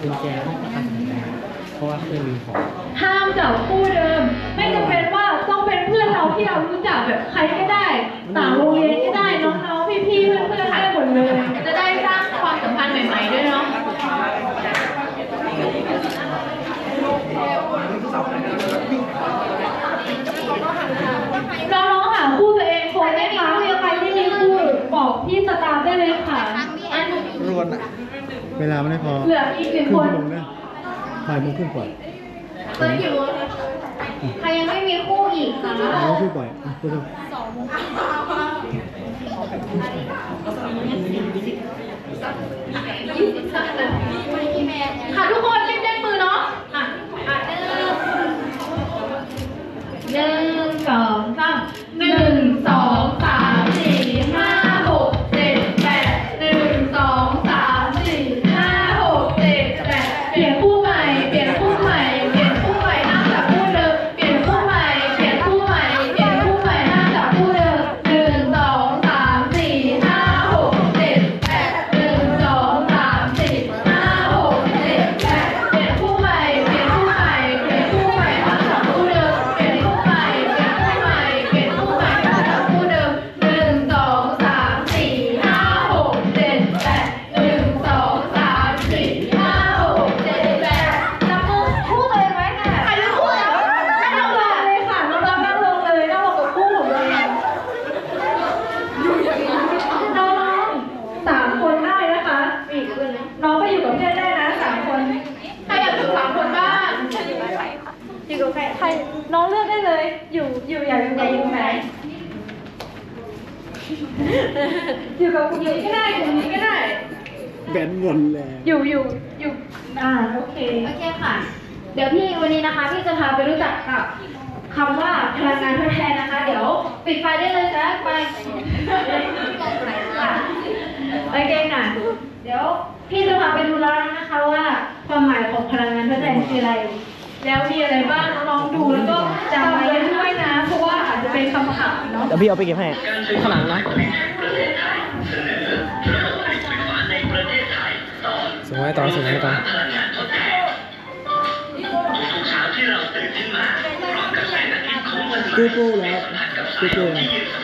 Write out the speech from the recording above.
กุญแจห้องประกันสังคมเพราะว่าเพื่อนลืมของห้ามจับคู่เดิม ไม่จำเป็นว่าต้องเป็นเพื่อนเราที่เรารู้จักแบบใครก็ได้ ต่างโรงเรียนก็ได้น้องๆพี่ๆเพื่อนๆได้หมดเลย จะได้สร้างความสัมพันธ์ใหม่ๆด้วยเนาะน้องๆหาคู่ตัวเองคนได้คะใครที่มีคู่บอกพี่สตาร์ได้เลยค่ะอันรวนอะ เวลาไม่พอเหลืออีกหนึ่งครึ่คงนชั่วโมงนะบ่ายโมงครึ่งกว่าเปิดกี่โมงใครยังไม่มีคู่อีกคะบ่ายโมงครึ่งกว่าอะพูดดู อยู่กับใครใครน้องเลือกได้เลย อยู่อยู่อยากอยู่กับกลุ่มไหน อยู่กับกลุ่มนี้ก็ได้กลุ่มนี้ก็ได้ แบนหมดแล้วอยู่อยู่อยู่อ่าโอเค โอเคค่ะ เดี๋ยวพี่วันนี้นะคะพี่จะพาไปรู้จักกับคำว่าพลังงานทดแทนนะคะ เดี๋ยวปิดไฟได้เลยจ้ะไปค่ะโอเคค่ะ เดี๋ยวพี่จะพาไปดูแล้วนะคะว่าความหมายของพลังงานทดแทนคืออะไร แล้วมีอะไรบ้างน้องๆดูแล้วก็จำไว้ด้วยนะ เพราะว่าอาจจะเป็นคำถามเนาะเดี๋ยวพี่เอาไปเก็บให้ข้างหลังนะส่งไว้ต่อส่งไว้ต่อกูกูแล้วกูกูแล้ว